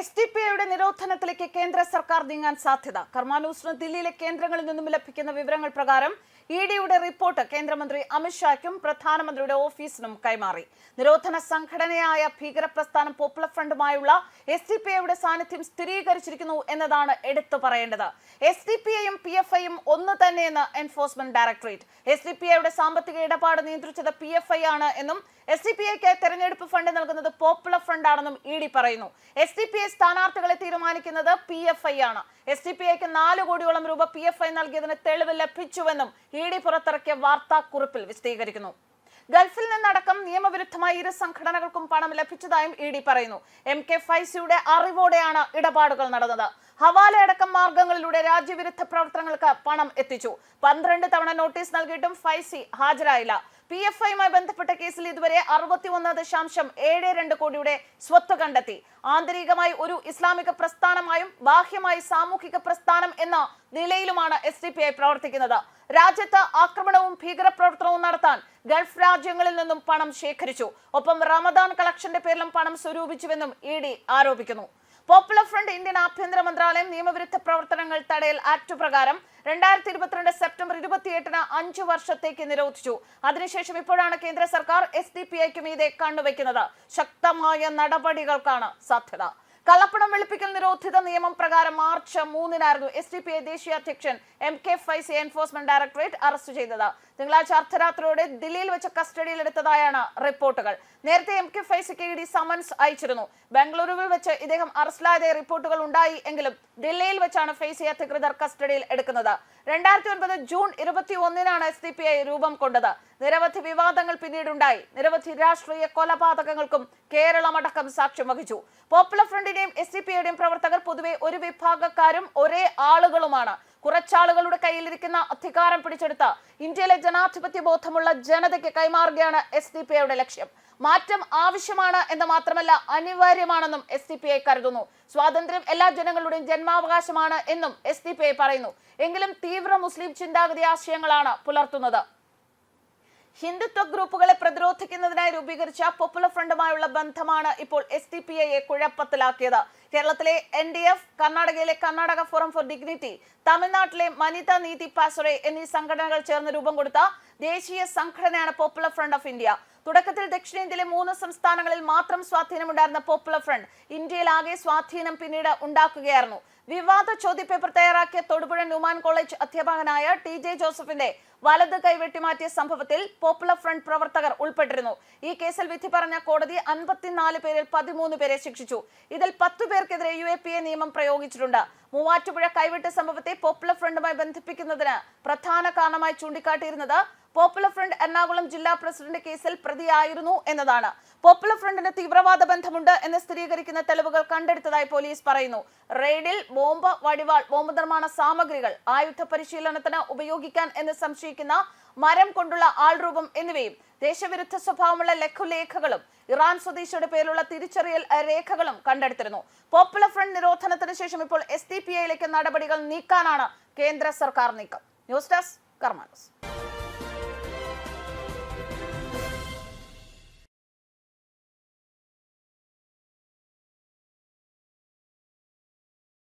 S D P ഐയുടെ നിരോധനത്തിലേക്ക് കേന്ദ്ര സർക്കാർ നീങ്ങാൻ സാധ്യത. കർമാനൂസിന് ദില്ലിയിലെ കേന്ദ്രങ്ങളിൽ നിന്നും ലഭിക്കുന്ന വിവരങ്ങൾ പ്രകാരം ഇ ഡിയുടെ റിപ്പോർട്ട് കേന്ദ്രമന്ത്രി അമിത്ഷായ്ക്കും പ്രധാനമന്ത്രിയുടെ ഓഫീസിനും കൈമാറി. നിരോധന സംഘടനയായ ഭീകരപ്രസ്ഥാനം പോപ്പുലർ ഫ്രണ്ടുമായുള്ള എസ് ഡി പി ഐയുടെ സാന്നിധ്യം സ്ഥിരീകരിച്ചിരിക്കുന്നു എന്നതാണ് എടുത്തു പറയേണ്ടത്. എസ് ഡി പി ഐയും പി എഫ് ഐയും ഒന്ന് തന്നെയെന്ന് enforcement directorate. S D P ഐയുടെ സാമ്പത്തിക ഇടപാട് നിയന്ത്രിച്ചത് പി എഫ് ഐ ആണ് എന്നും എസ് ഡി പി ഐക്ക് തെരഞ്ഞെടുപ്പ് ഫണ്ട് നൽകുന്നത് പോപ്പുലർ ഫ്രണ്ട് ആണെന്നും ഇ ഡി പറയുന്നു. എസ് ഡി പി ഐ സ്ഥാനാർത്ഥികളെ തീരുമാനിക്കുന്നത് പി എഫ് ഐ ആണ്. എസ് ഡി പി ഐക്ക് നാല് കോടിയോളം രൂപ പി എഫ് ഐ നൽകിയതിന് തെളിവ് ലഭിച്ചുവെന്നും ഇ ഡി പുറത്തിറക്കിയ വാർത്താക്കുറിപ്പിൽ വിശദീകരിക്കുന്നു. ഗൾഫിൽ നിന്നടക്കം നിയമവിരുദ്ധമായി ഇരു സംഘടനകൾക്കും പണം ലഭിച്ചതായും ഇ ഡി പറയുന്നു. എം കെ ഫൈസിയുടെ അറിവോടെയാണ് ഇടപാടുകൾ നടന്നത്. ഹവാലയടക്കം മാർഗങ്ങളിലൂടെ രാജ്യവിരുദ്ധ പ്രവർത്തനങ്ങൾക്ക് പണം എത്തിച്ചു. പന്ത്രണ്ട് തവണ നോട്ടീസ് നൽകിയിട്ടും ഫൈസി ഹാജരായില്ല. പി എഫ് ഐയുമായി ബന്ധപ്പെട്ട കേസിൽ ഇതുവരെ അറുപത്തിയൊന്ന് ദശാംശം ഏഴ് രണ്ട് കോടിയുടെ സ്വത്ത് കണ്ടെത്തി. ആന്തരികമായി ഒരു ഇസ്ലാമിക പ്രസ്ഥാനമായും ബാഹ്യമായി സാമൂഹിക പ്രസ്ഥാനം എന്ന നിലയിലുമാണ് എസ് ഡി പി ഐ പ്രവർത്തിക്കുന്നത്. രാജ്യത്ത് ആക്രമണവും ഭീകരപ്രവർത്തനവും നടത്താൻ ഗൾഫ് രാജ്യങ്ങളിൽ നിന്നും പണം ശേഖരിച്ചു. ഒപ്പം റമദാൻ കളക്ഷന്റെ പേരിലും പണം സ്വരൂപിച്ചുവെന്നും ഇ ഡി ആരോപിക്കുന്നു. പോപ്പുലർ ഫ്രണ്ട് ഇന്ത്യൻ ആഭ്യന്തര മന്ത്രാലയം നിയമവിരുദ്ധ പ്രവർത്തനങ്ങൾ തടയൽ ആക്ട് പ്രകാരം രണ്ടായിരത്തി ഇരുപത്തിരണ്ട് സെപ്റ്റംബർ ഇരുപത്തിയെട്ടിന് അഞ്ചു വർഷത്തേക്ക് നിരോധിച്ചു. അതിനുശേഷം ഇപ്പോഴാണ് കേന്ദ്ര സർക്കാർ എസ് ഡി പി ഐക്ക് മീതെ കണ്ണുവെക്കുന്നത് ശക്തമായ നടപടികൾക്കാണ് സാധ്യത. കള്ളപ്പണം വെളുപ്പിക്കൽ നിരോധിത നിയമം പ്രകാരം മാർച്ച് മൂന്നിനായിരുന്നു എസ് ദേശീയ അധ്യക്ഷൻ M K Faizy enforcement directorate arrest ചെയ്തത്. തിങ്കളാഴ്ച അർദ്ധരാത്രിയോടെ ദില്ലിയിൽ വെച്ച് കസ്റ്റഡിയിലെടുത്തതായാണ് റിപ്പോർട്ടുകൾ. നേരത്തെ M K E D summons അയച്ചിരുന്നു. ബംഗളൂരുവിൽ വെച്ച് ഇദ്ദേഹം അറസ്റ്റിലായത് റിപ്പോർട്ടുകൾ ഉണ്ടായി എങ്കിലും ദില്ലിയിൽ വെച്ചാണ് ഫൈസി അധികൃതർ കസ്റ്റഡിയിൽ എടുക്കുന്നത്. രണ്ടായിരത്തി ഒൻപത് ജൂൺ ഇരുപത്തി ഒന്നിനാണ് എസ് ഡി പി ഐ രൂപം കൊണ്ടത്. നിരവധി വിവാദങ്ങൾ പിന്നീടുണ്ടായി. നിരവധി രാഷ്ട്രീയ കൊലപാതകങ്ങൾക്കും കേരളമടക്കം സാക്ഷ്യം വഹിച്ചു. പോപ്പുലർ ഫ്രണ്ടിന്റെയും എസ് ഡി പി ഐയുടെയും പ്രവർത്തകർ പൊതുവെ ഒരു വിഭാഗക്കാരും ഒരേ ആളുകളുമാണ്. കുറച്ചാളുകളുടെ കയ്യിലിരിക്കുന്ന അധികാരം പിടിച്ചെടുത്ത് ഇന്ത്യയിലെ ജനാധിപത്യ ബോധമുള്ള ജനതയ്ക്ക് കൈമാറുകയാണ് എസ് ഡി പി ഐയുടെ ലക്ഷ്യം. മാറ്റം ആവശ്യമാണ് എന്ന് മാത്രമല്ല അനിവാര്യമാണെന്നും എസ് ഡി പി ഐ കരുതുന്നു. സ്വാതന്ത്ര്യം എല്ലാ ജനങ്ങളുടെയും ജന്മാവകാശമാണ് എന്നും എസ് ഡി പി ഐ പറയുന്നു. എങ്കിലും തീവ്ര മുസ്ലിം ചിന്താഗതി ആശയങ്ങളാണ് പുലർത്തുന്നത്. ഹിന്ദുത്വ ഗ്രൂപ്പുകളെ പ്രതിരോധിക്കുന്നതിനായി രൂപീകരിച്ച പോപ്പുലർ ഫ്രണ്ടുമായുള്ള ബന്ധമാണ് ഇപ്പോൾ എസ് ഡി പി ഐയെ കുഴപ്പത്തിലാക്കിയത്. കേരളത്തിലെ എൻ ഡി എഫ് കർണാടകയിലെ കർണാടക ഫോറം ഫോർ ഡിഗ്നിറ്റി തമിഴ്നാട്ടിലെ മനിത നീതി പാസറെ എന്നീ സംഘടനകൾ ചേർന്ന് രൂപം കൊടുത്ത ദേശീയ സംഘടനയാണ് പോപ്പുലർ ഫ്രണ്ട് ഓഫ് ഇന്ത്യ തുടക്കത്തിൽ ദക്ഷിണേന്ത്യയിലെ മൂന്ന് സംസ്ഥാനങ്ങളിൽ മാത്രം സ്വാധീനം ഉണ്ടായിരുന്ന പോപ്പുലർ ഫ്രണ്ട് ഇന്ത്യയിലാകെ സ്വാധീനം പിന്നീട് ഉണ്ടാക്കുകയായിരുന്നു. വിവാദ ചോദ്യപേപ്പർ തയ്യാറാക്കിയ തൊടുപുഴ ന്യൂമാൻ കോളേജ് അധ്യാപകനായ ടി ജെ ജോസഫിന്റെ വലത് കൈ വെട്ടിമാറ്റിയ സംഭവത്തിൽ പോപ്പുലർ ഫ്രണ്ട് പ്രവർത്തകർ ഉൾപ്പെട്ടിരുന്നു. ഈ കേസിൽ വിധി പറഞ്ഞ കോടതി അൻപത്തിനാല് പേരിൽ പതിമൂന്ന് പേരെ ശിക്ഷിച്ചു. ഇതിൽ പത്തു പേർക്കെതിരെ യു എ പി എ നിയമം പ്രയോഗിച്ചിട്ടുണ്ട്. മൂവാറ്റുപുഴ കൈവിട്ട സംഭവത്തെ പോപ്പുലർ ഫ്രണ്ടുമായി ബന്ധിപ്പിക്കുന്നതിന് പ്രധാന കാരണമായി ചൂണ്ടിക്കാട്ടിയിരുന്നത് പോപ്പുലർ ഫ്രണ്ട് എറണാകുളം ജില്ലാ പ്രസിഡന്റ് കേസിൽ പ്രതിയായിരുന്നു എന്നതാണ്. പോപ്പുലർ ഫ്രണ്ടിന് തീവ്രവാദ ബന്ധമുണ്ട് എന്ന് സ്ഥിരീകരിക്കുന്ന തെളിവുകൾ കണ്ടെടുത്തതായി പോലീസ് പറയുന്നു. റെയ്ഡിൽ ബോംബ് വടിവാൾ ബോംബ് നിർമ്മാണ സാമഗ്രികൾ ആയുധ പരിശീലനത്തിന് ഉപയോഗിക്കാൻ എന്ന് സംശയിക്കുന്ന മരം കൊണ്ടുള്ള ആൾരൂപം എന്നിവയും ദേശവിരുദ്ധ സ്വഭാവമുള്ള ലഘുലേഖകളും ഇറാൻ സ്വദേശിയുടെ പേരുള്ള തിരിച്ചറിയൽ രേഖകളും കണ്ടെടുത്തിരുന്നു. പോപ്പുലർ ഫ്രണ്ട് നിരോധനത്തിന് ശേഷം ഇപ്പോൾ എസ് പി ഐയിലേക്ക് നടപടികൾ നീക്കാനാണ് കേന്ദ്ര സർക്കാർ നീക്കം. News desk കർമാനസ്.